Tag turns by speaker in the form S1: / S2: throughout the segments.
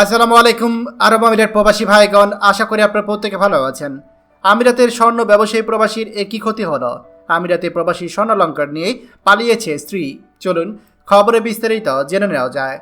S1: আসসালামু আলাইকুম, আরব আমিরাত প্রবাসী ভাইগণ, আশা করি আপনারা প্রত্যেকে ভালো আছেন। আমিরাতের স্বর্ণ ব্যবসায়ী প্রবাসীর এ ক্ষতি হলো? আমিরাতে প্রবাসী স্বর্ণালঙ্কার নিয়ে পালিয়েছে স্ত্রী। চলুন খবরে বিস্তারিত জেনে নেওয়া যায়।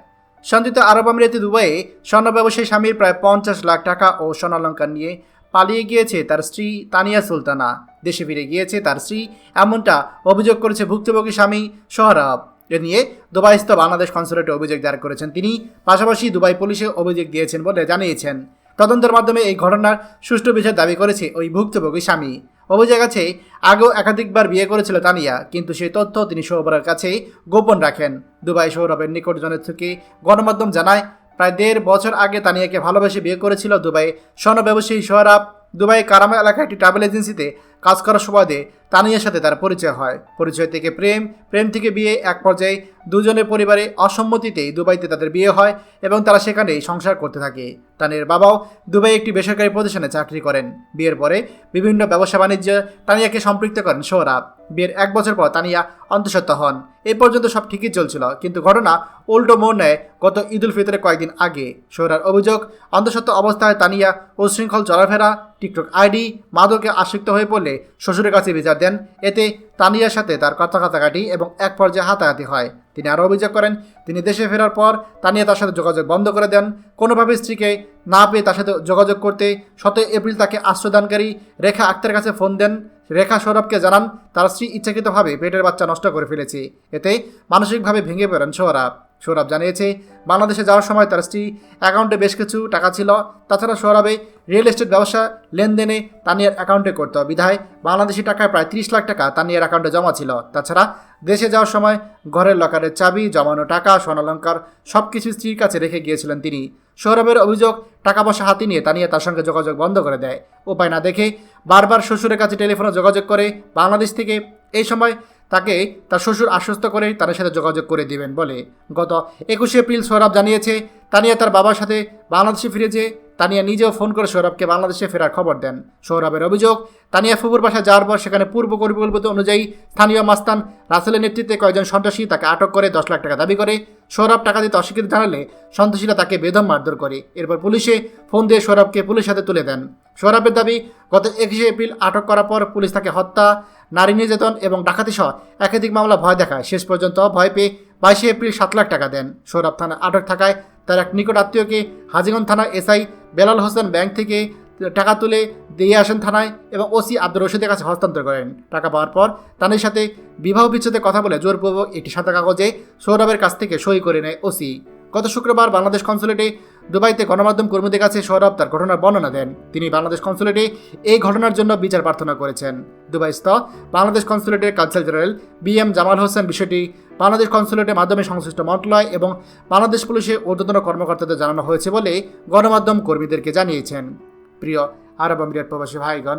S1: সংযুক্ত আরব আমিরাতে দুবাইয়ে স্বর্ণ ব্যবসায়ী স্বামীর প্রায় পঞ্চাশ লাখ টাকা ও স্বর্ণালঙ্কার নিয়ে পালিয়ে গিয়েছে তার স্ত্রী তানিয়া সুলতানা। দেশে ফিরে গিয়েছে তার স্ত্রী, এমনটা অভিযোগ করেছে ভুক্তভোগী স্বামী সোহরাব। এ নিয়ে দুবাইস্থ বাংলাদেশ কনসুলেটে অভিযোগ দায়ের করেছেন। তিনি পাশাপাশি দুবাই পুলিশে অভিযোগ দিয়েছেন বলে জানিয়েছেন। তদন্তের মাধ্যমে এই ঘটনার সুষ্ঠু বিচার দাবি করেছে ওই ভুক্তভোগী স্বামী। অভিযোগ আছে, আগেও একাধিকবার বিয়ে করেছিল তানিয়া, কিন্তু সেই তথ্য তিনি সৌরভের কাছে গোপন রাখেন। দুবাই সৌরভের নিকটজনের থেকে গণমাধ্যম জানায়, প্রায় দেড় বছর আগে তানিয়াকে ভালোবেসে বিয়ে করেছিল দুবাই স্বর্ণ ব্যবসায়ী সৌরভ দুবাই কারামা এলাকায় একটি ট্রাভেল এজেন্সিতে কাজ করার সুবাদে তানিয়ার সাথে তার পরিচয় হয়। পরিচয় থেকে প্রেম প্রেম থেকে বিয়ে, এক পর্যায়ে দুজনের পরিবারে অসম্মতিতেই দুবাইতে তাদের বিয়ে হয় এবং তারা সেখানেই সংসার করতে থাকে। তানিয়ার বাবাও দুবাই একটি বেসরকারি প্রতিষ্ঠানে চাকরি করেন। বিয়ের পরে বিভিন্ন ব্যবসা বাণিজ্যে তানিয়াকে সম্পৃক্ত করেন সোহরাব। বিয়ের এক বছর পর তানিয়া অন্তঃসত্ত্বা হন। এই পর্যন্ত সব ঠিকই চলছিল, কিন্তু ঘটনা উল্টো মোড় নেয় গত ঈদ উল ফিতরের কয়েকদিন আগে। সোহরার অভিযোগ, অন্তঃসত্ত্বা অবস্থায় তানিয়া উশৃঙ্খল চলাফেরা, টিকটক আইডি, মাদকে আসক্ত হয়ে পড়লে শ্বশুরের কাছে বিচার দেন। এতে তানিয়ার সাথে তার কথা কাটাকাটি এবং এক পর্যায়ে হাতাহাতি হয়। তিনি আরও অভিযোগ করেন, তিনি দেশে ফেরার পর তানিয়া তার সাথে যোগাযোগ বন্ধ করে দেন। কোনোভাবে স্ত্রীকে না পেয়ে তার সাথে যোগাযোগ করতে সতেরো এপ্রিল তাকে আশ্রয়দানকারী রেখা আক্তারের কাছে ফোন দেন। রেখা সৌরভকে জানান, তার স্ত্রী ইচ্ছাকৃতভাবে পেটের বাচ্চা নষ্ট করে ফেলেছে। এতে মানসিকভাবে ভেঙে পড়েন সৌরভ সৌরভ জানিয়েছে, বাংলাদেশে যাওয়ার সময় তার স্ত্রী অ্যাকাউন্টে বেশ কিছু টাকা ছিল। তাছাড়া সৌরভে রিয়েল এস্টেট ব্যবসা লেনদেনে তানিয়ার অ্যাকাউন্টে করত বিধায় বাংলাদেশি টাকায় প্রায় তিরিশ লাখ টাকা তানিয়ার অ্যাকাউন্টে জমা ছিল। তাছাড়া দেশে যাওয়ার সময় ঘরের লকারের চাবি, জমানো টাকা, স্বর্ণালঙ্কার সব কিছু স্ত্রীর কাছে রেখে গিয়েছিলেন তিনি। সৌরভের অভিযোগ টাকা পয়সা হাতি নিয়ে তানিয়া তার সঙ্গে যোগাযোগ বন্ধ করে দেয়। উপায় না দেখে বারবার শ্বশুরের কাছে টেলিফোনে যোগাযোগ করে বাংলাদেশ থেকে। এই সময় তাকে তার শ্বশুর আশ্বস্ত করে তার সাথে যোগাযোগ করে দিবেন বলে গত একুশে এপ্রিল সৌরভ জানিয়েছে, তানিয়া তার বাবার সাথে বাংলাদেশে ফিরেছে তানিয়া নিজেও ফোন করে সৌরভকে বাংলাদেশে ফেরার খবর দেন। সৌরভের অভিযোগ, তানিয়া ফুপুর বাসায় যাওয়ার পর সেখানে পূর্ব পরিকল্পিত অনুযায়ী স্থানীয় মাস্তান রাসেলের নেতৃত্বে কয়েকজন সন্ত্রাসী তাকে আটক করে দশ লাখ টাকা দাবি করে। সৌরভ টাকা দিতে অস্বীকৃতি জানালে সন্ত্রাসীরা তাকে বেদম মারধর করে। এরপর পুলিশে ফোন দিয়ে সৌরভকে পুলিশ হাতে তুলে দেন। সৌরভের দাবি, গত একুশে এপ্রিল আটক করার পর পুলিশ তাকে হত্যা, নারী নির্যাতন এবং ডাকাতি সহ একাধিক মামলা ভয় দেখায়। শেষ পর্যন্ত ভয় পেয়ে বাইশে এপ্রিল সাত লাখ টাকা দেন। সৌরভ থানা আটক থাকায় তার এক নিকট আত্মীয়কে হাজিগঞ্জ থানার এসআই বেলাল হোসেন ব্যাংক থেকে টাকা তুলে দিয়ে আসেন থানায় এবং ওসি আব্দুর রশিদের কাছে হস্তান্তর করেন। টাকা পাওয়ার পর তাদের সাথে বিবাহ বিচ্ছেদে কথা বলে জোরপূর্বক একটি সাদা কাগজে সৌরভের কাছ থেকে সই করে নেয় ওসি। গত শুক্রবার বাংলাদেশ কনসুলেটে দুবাইতে গণমাধ্যম কর্মীদের কাছে সৌরভ তার ঘটনার বর্ণনা দেন। তিনি বাংলাদেশ কনসুলেটে এই ঘটনার জন্য বিচার প্রার্থনা করেছেন। দুবাইস্থ Bangladesh কনসুলেটের council general B M Jamal Hossain বিষয়টি বাংলাদেশ কনসুলেটের মাধ্যমে সংশ্লিষ্ট মন্ত্রণালয় এবং বাংলাদেশ পুলিশের ঊর্ধ্বতন কর্মকর্তাদের জানানো হয়েছে বলে গণমাধ্যম কর্মীদেরকে জানিয়েছেন। প্রিয় আরব আমিরাত প্রবাসী ভাইগণ